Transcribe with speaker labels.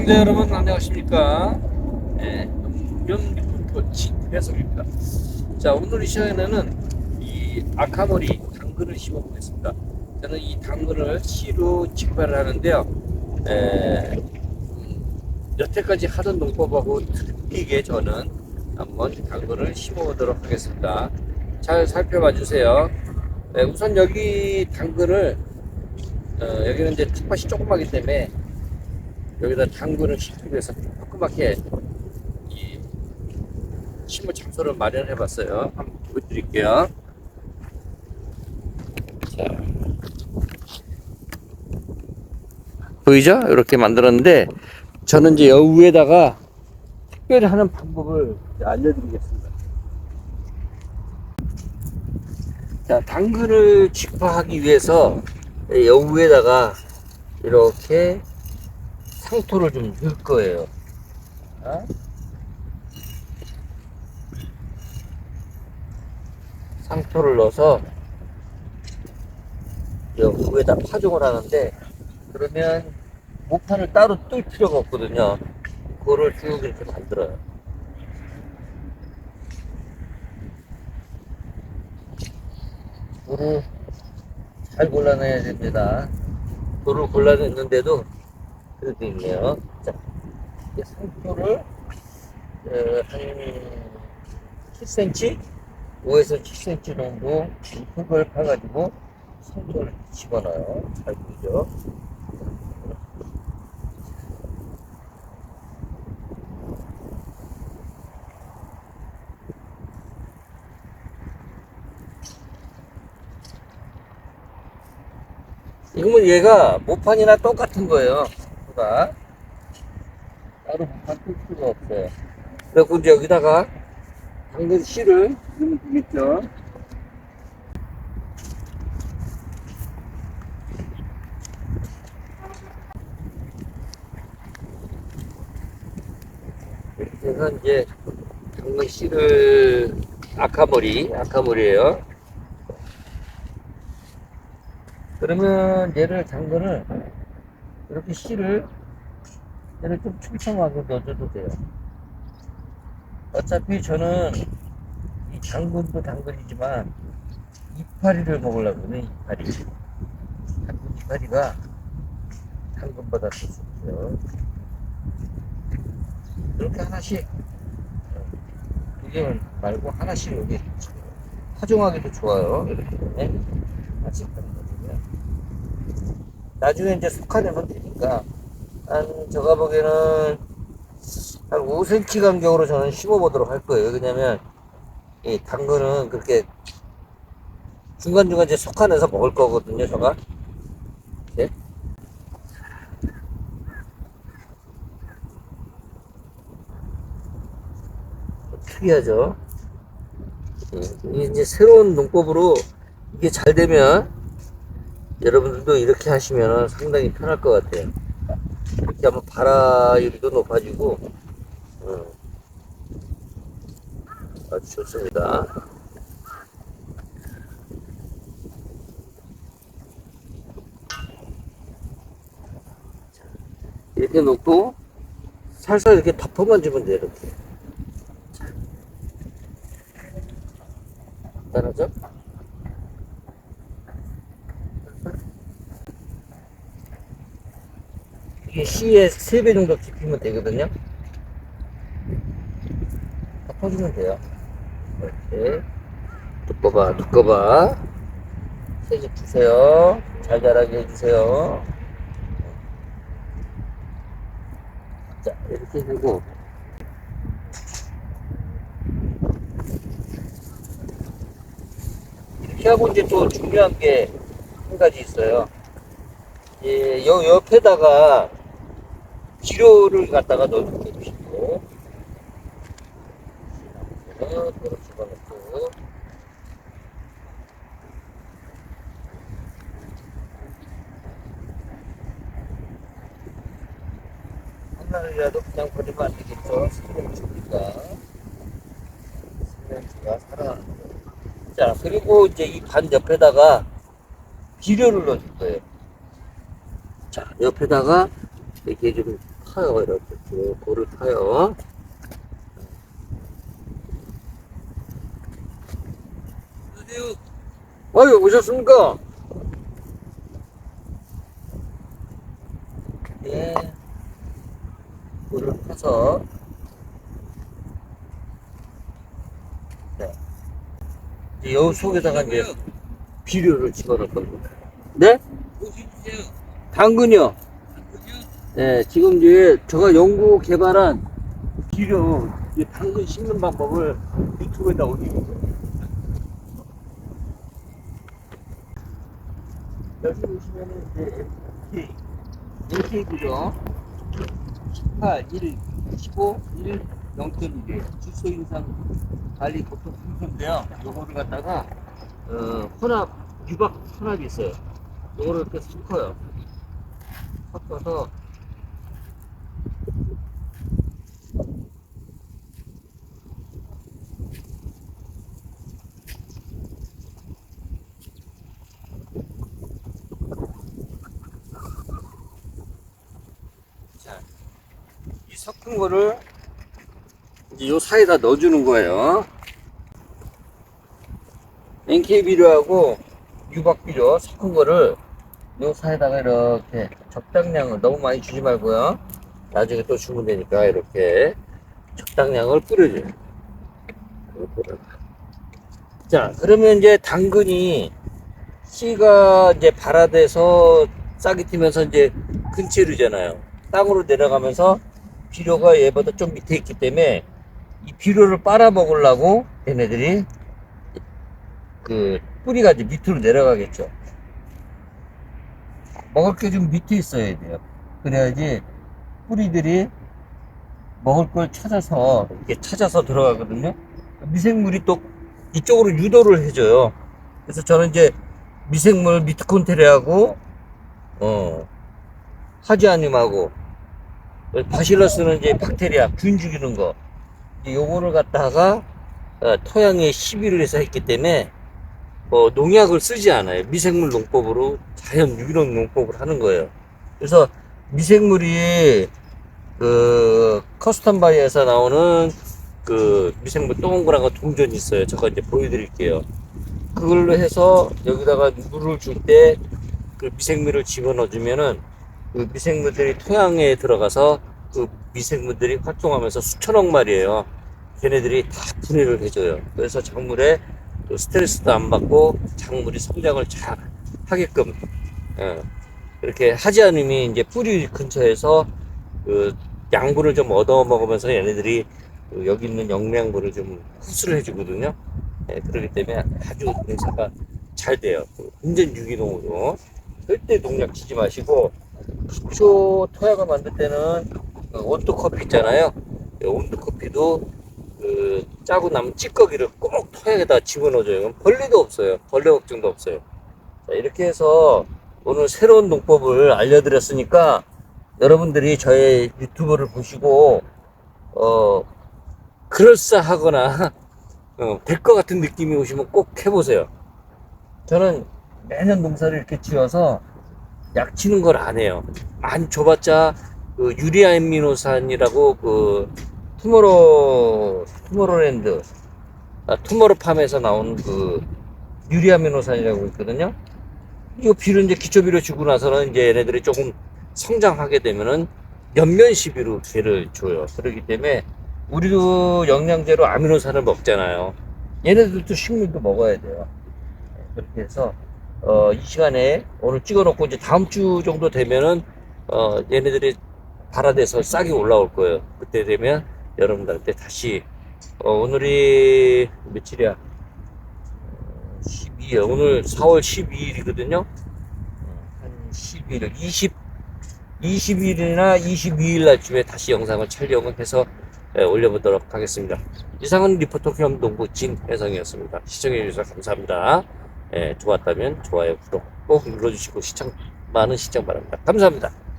Speaker 1: 시청자 여러분 안녕하십니까? 네, 연꽃이 해석입니다. 자 오늘 이 시간에는 이 아카모리 당근을 심어보겠습니다. 저는 이 당근을 씨로 직발을 하는데요. 에, 음, 여태까지 하던 농법하고 틀리게 저는 한번 당근을 심어보도록 하겠습니다. 잘 살펴봐 주세요. 네, 우선 여기 당근을 어, 여기는 이제 텃밭이 조그마기 때문에 여기다 당근을 심기 위해서 조그맣게 이 심을 장소를 마련해 봤어요. 한번 보여드릴게요. 자. 보이죠? 이렇게 만들었는데 저는 이제 여기 위에다가 특별히 하는 방법을 알려드리겠습니다. 자, 당근을 직파하기 위해서 여기 위에다가 이렇게 상토를 좀 넣을 거예요. 어? 상토를 넣어서 여기 위에다 파종을 하는데 그러면 목판을 따로 뜰 필요가 없거든요. 그거를 쭉 이렇게 만들어요. 돌을 잘 골라내야 됩니다. 돌을 골라냈는데도 그래도 있네요. 자, 이제 상토를 어, 한 7cm, 5에서 7cm 정도 흙을 파가지고 상토를 집어넣어요. 잘 보이죠? 이거면 얘가 모판이나 똑같은 거예요. 가 따로 쓸 필요가 없어요. 그래갖고 이제 여기다가 당근 씨를 넣으면 되겠죠. 해서 이제 당근 씨를 아카머리, 아카머리예요. 그러면 얘를 당근을 이렇게 씨를 얘를 좀 촘촘하게 넣어줘도 돼요. 어차피 저는 이 당근도 당근이지만 이파리를 먹으려고 그러네 이파리. 당근 이파리가 당근보다 더 좋고요. 이렇게 하나씩 두 개 말고 하나씩 여기 파종하기도 좋아요. 이렇게 네? 하나씩 하는 거든요. 나중에 이제 속화되면 되니까 한 제가 보기에는 한 5cm 간격으로 저는 심어보도록 할 거예요. 왜냐면 이 당근은 그렇게 중간중간 이제 속화내서 먹을 거거든요. 제가 이렇게. 특이하죠. 이제 새로운 농법으로 이게 잘 되면 여러분들도 이렇게 하시면 상당히 편할 것 같아요. 이렇게 하면 발화율도 높아지고, 어, 아주 좋습니다. 이렇게 놓고 살살 이렇게 덮어만 주면 돼요, 이렇게. 간단하죠? 이게 C에 3배 정도 깊이면 되거든요. 덮어주면 돼요. 이렇게. 두꺼봐, 두꺼봐. 새집 주세요. 잘 자라게 해주세요. 자, 이렇게 하고. 이렇게 하고 이제 또 중요한 게 한 가지 있어요. 예, 요 옆에다가 비료를 갖다가 넣어줄게 주시고 하나이라도 그냥 버리면 안 되겠죠. 생명주니까 생명주가 살아나는. 자 그리고 이제 이 반 옆에다가 비료를 넣어줄 거예요. 자, 옆에다가 이렇게 좀 타요. 이렇게 쭉 골을 타요. 아유 오셨습니까? 네. 골을 타서. 네. 이제 여 속에다가 이제 비료를 집어넣을 겁니다. 네? 당근이요 네, 지금 이제 제가 연구 개발한 비료, 이 당근 심는 방법을 유튜브에다 올리고 있어요. 여기 보시면은 이제 MK, MK 비료 18, 1, 15, 1, 0.1이에요. 주소 인상 관리 보통 순서인데요. 요거를 갖다가 어, 혼합, 유박 혼합이 있어요. 요거를 이렇게 섞어요. 섞어서 섞은 거를 이제 요 사이에다 넣어주는 거예요. NK 비료하고 유박 비료 섞은 거를 요 사이에다가 이렇게 적당량을 너무 많이 주지 말고요. 나중에 또 주면 되니까 이렇게 적당량을 뿌려줘요. 자, 그러면 이제 당근이 씨가 이제 발화돼서 싹이 트면서 이제 근체류잖아요. 땅으로 내려가면서 비료가 얘보다 좀 밑에 있기 때문에 이 비료를 빨아먹으려고 얘네들이 그 뿌리가 이제 밑으로 내려가겠죠. 먹을 게 좀 밑에 있어야 돼요. 그래야지 뿌리들이 먹을 걸 찾아서 이렇게 찾아서 들어가거든요. 미생물이 또 이쪽으로 유도를 해줘요. 그래서 저는 이제 미생물 미트콘테리하고 어 하지아님하고 바실러스는 이제 박테리아 균 죽이는 거 요거를 갖다가 어, 토양에 시비를 해서 했기 때문에 어, 농약을 쓰지 않아요. 미생물 농법으로 자연 유기농 농법을 하는 거예요. 그래서 미생물이 그 커스텀 바이에서 나오는 그 미생물 거 동전이 있어요. 제가 이제 보여드릴게요. 그걸로 해서 여기다가 물을 줄 때 그 미생물을 집어넣어 주면은 그 미생물들이 토양에 들어가서 그 미생물들이 활동하면서 수천억 마리예요. 걔네들이 다 분해를 해줘요. 그래서 작물에 또 스트레스도 안 받고 작물이 성장을 잘 하게끔 예, 이렇게 하지 않으면 이제 뿌리 근처에서 그 양분을 좀 얻어 먹으면서 얘네들이 그 여기 있는 영양분을 좀 흡수를 해주거든요. 예, 그렇기 때문에 아주 농사가 잘 돼요. 완전 유기농으로 절대 농약 치지 마시고 기초 토약을 만들 때는 그 온도 커피 있잖아요. 이 온도 커피도 그 짜고 남은 찌꺼기를 꼭 토양에다 집어넣어줘요. 벌레도 없어요. 벌레 걱정도 없어요. 자, 이렇게 해서 오늘 새로운 농법을 알려드렸으니까 여러분들이 저의 유튜브를 보시고 어 그럴싸하거나 어, 될 것 같은 느낌이 오시면 꼭 해보세요. 저는 매년 농사를 이렇게 지어서 약 치는 걸 안 해요. 많이 줘봤자 그 유리아미노산이라고 그 투모로 투모로랜드 아, 투모로팜에서 나온 그 유리아미노산이라고 있거든요. 이거 비료 이제 기초 비료 주고 나서는 이제 얘네들이 조금 성장하게 되면은 연면 시비로 걔를 줘요. 그렇기 때문에 우리도 영양제로 아미노산을 먹잖아요. 얘네들도 식물도 먹어야 돼요. 네, 그렇게 해서 어, 이 시간에 오늘 찍어놓고 이제 다음 주 정도 되면은 어, 얘네들이 발화돼서 싹이 올라올 거예요. 그때 되면 여러분들한테 다시 어, 오늘이 며칠이야? 12일 오늘 4월 12일이거든요. 한 12일 20 20일이나 22일 날쯤에 다시 영상을 촬영을 해서 예, 올려보도록 하겠습니다. 이상은 리포터 겸 농부 진혜성이었습니다. 시청해주셔서 감사합니다. 예, 좋았다면 좋아요, 구독 꼭 눌러주시고 시청, 많은 시청 바랍니다. 감사합니다.